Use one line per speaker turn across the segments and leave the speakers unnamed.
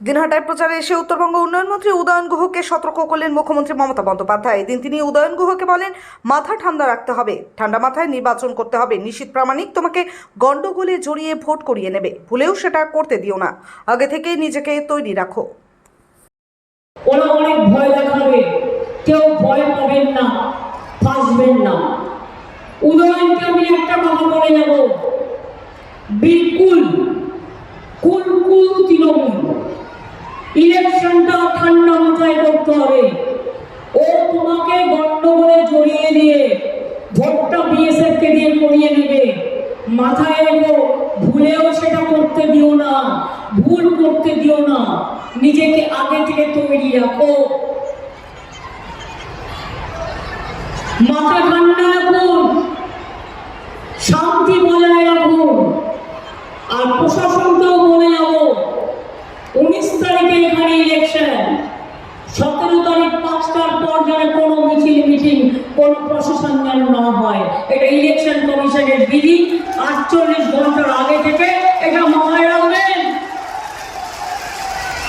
দিনহাটায় প্রচারে এসে উত্তরবঙ্গ উন্নয়ন মন্ত্রী উদয়ন গুহকে সতর্ক করলেন মুখ্যমন্ত্রী মমতা বন্দ্যোপাধ্যায়। এদিন তিনি উদয়ন গুহকে বলেন, মাথা ঠান্ডা রাখতে হবে। ঠান্ডা মাথায় নির্বাচন করতে হবে। নিশ্চিত প্রামাণিক তোমাকে গন্ডগোলে জড়িয়ে ভোট করিয়ে নেবে। ভুলেও সেটা করতে দিও না। আগে থেকেই নিজেকে তৈরি রাখো।
ওরা অনেক ভয় দেখাবে। কেউ ভয় পাবেন না, ফাঁসবেন না। উদয়নকে আমি একটা কথা বলে যাব বিলকুল কুল কুল তৃণমূল ইলেকশনটা ঠান্ডা মাথায় করতে হবে ও তোমাকে গন্ডগোলে জড়িয়ে দিয়ে ভোটটা বিএসএফ কে দিয়ে করিয়ে নেবে মাথায় রেখো ভুলেও সেটা করতে দিও না, ভুল করতে দিও না, নিজেকে আগে থেকে তৈরি রাখো। মাথা ঠান্ডা রাখুন, শান্তি বজায় রাখুন, আর প্রশাসনকেও বলে যাব, উনিশ তারিখে এখানে ইলেকশন সতেরো তারিখ পাঁচটার পর যেন কোনো মিছিল মিটিং কোনো প্রশাসন যেন না হয়। এটা ইলেকশন কমিশনের বিধি আটচল্লিশ ঘণ্টার আগে থেকে এটা মাথায় রাখবেন।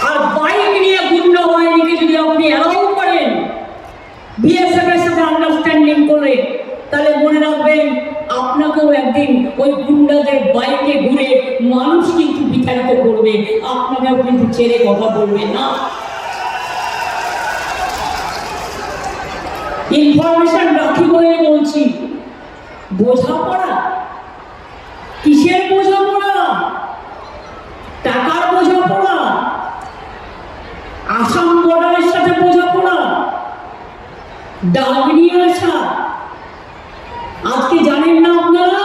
আর বাইক নিয়ে গুন্ডা বাহিনীকে যদি আপনি অ্যালাউ করেন বিএসএফ এর সাথে আন্ডারস্ট্যান্ডিং করে তাহলে মনে রাখবেন আপনাকেও একদিন ওই গুন্ডাদের বাইকে ঘুরে মানুষ কিন্তু বিতাড়িত করবে, আপনাকেও কিন্তু ছেড়ে কথা বলবে না। ইনফরমেশন রাখি বলে বলছি। বোঝাপড়া কিসের বোঝাপড়া টাকার বোঝা বোঝাপড়া আসাম বর্ডারের সাথে বোঝাপড়া ডাক নিয়ে আসা আজকে জানেন না আপনারা?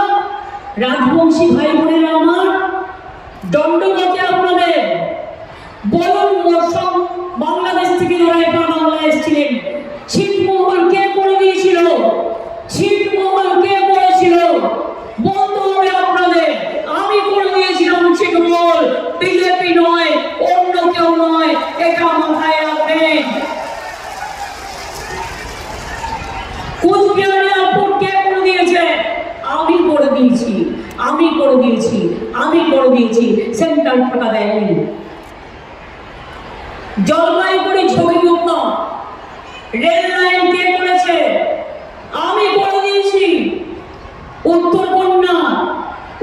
রাজবংশী ভাই বোনেরা আমার দণ্ডগতে আপনাদের। বলুন মরসম বাংলাদেশ থেকে যারা এবার বাংলা এসেছিলেন ছিটমহল কে করে দিয়েছিল ছিটমহল কে করেছিল বলতে হবে আপনাদের আমি করে দিয়েছিলাম ছিটমহল বিজেপি নয় অন্য কেউ নয় এটা মাথায় রাখবেন আমি করে দিয়েছি, আমি করে দিয়েছি রেল লাইন কে করেছে? আমি করে দিয়েছি। উত্তরকন্যা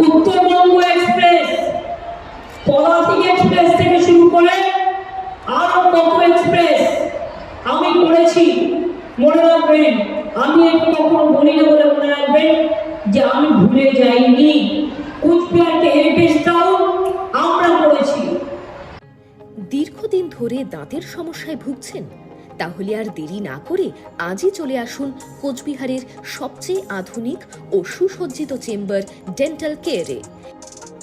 উত্তরবঙ্গ এক্সপ্রেস। পলাশিক এক্সপ্রেস থেকে শুরু করে আরও কত এক্সপ্রেস করেছি মনে রাখবেন, আমি একটু কখনো বলি না বলে মনে রাখবেন যে আমি ভুলে যাইনি। কুচবিহারকে হেরিটেজ টাউন আমরা করেছি।
দীর্ঘদিন ধরে দাঁতের সমস্যায় ভুগছেন, তাহলে আর দেরি না করে আজই চলে আসুন কোচবিহারের সবচেয়ে আধুনিক ও সুসজ্জিত চেম্বার ডেন্টাল কেয়ারে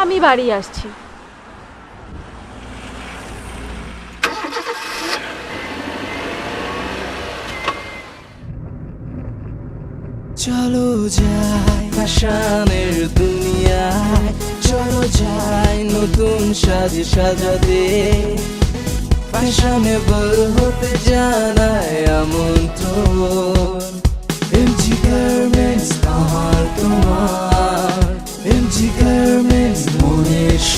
আমি বাড়ি আসছি।
চলো যাই ফ্যাশনের দুনিয়ায়, চলো যাই নতুন সাজে সাজাতে। ফ্যাশনেবল হতে জানায় আমন্ত্রণ। এমজি গার্মেন্টস আমার তোমার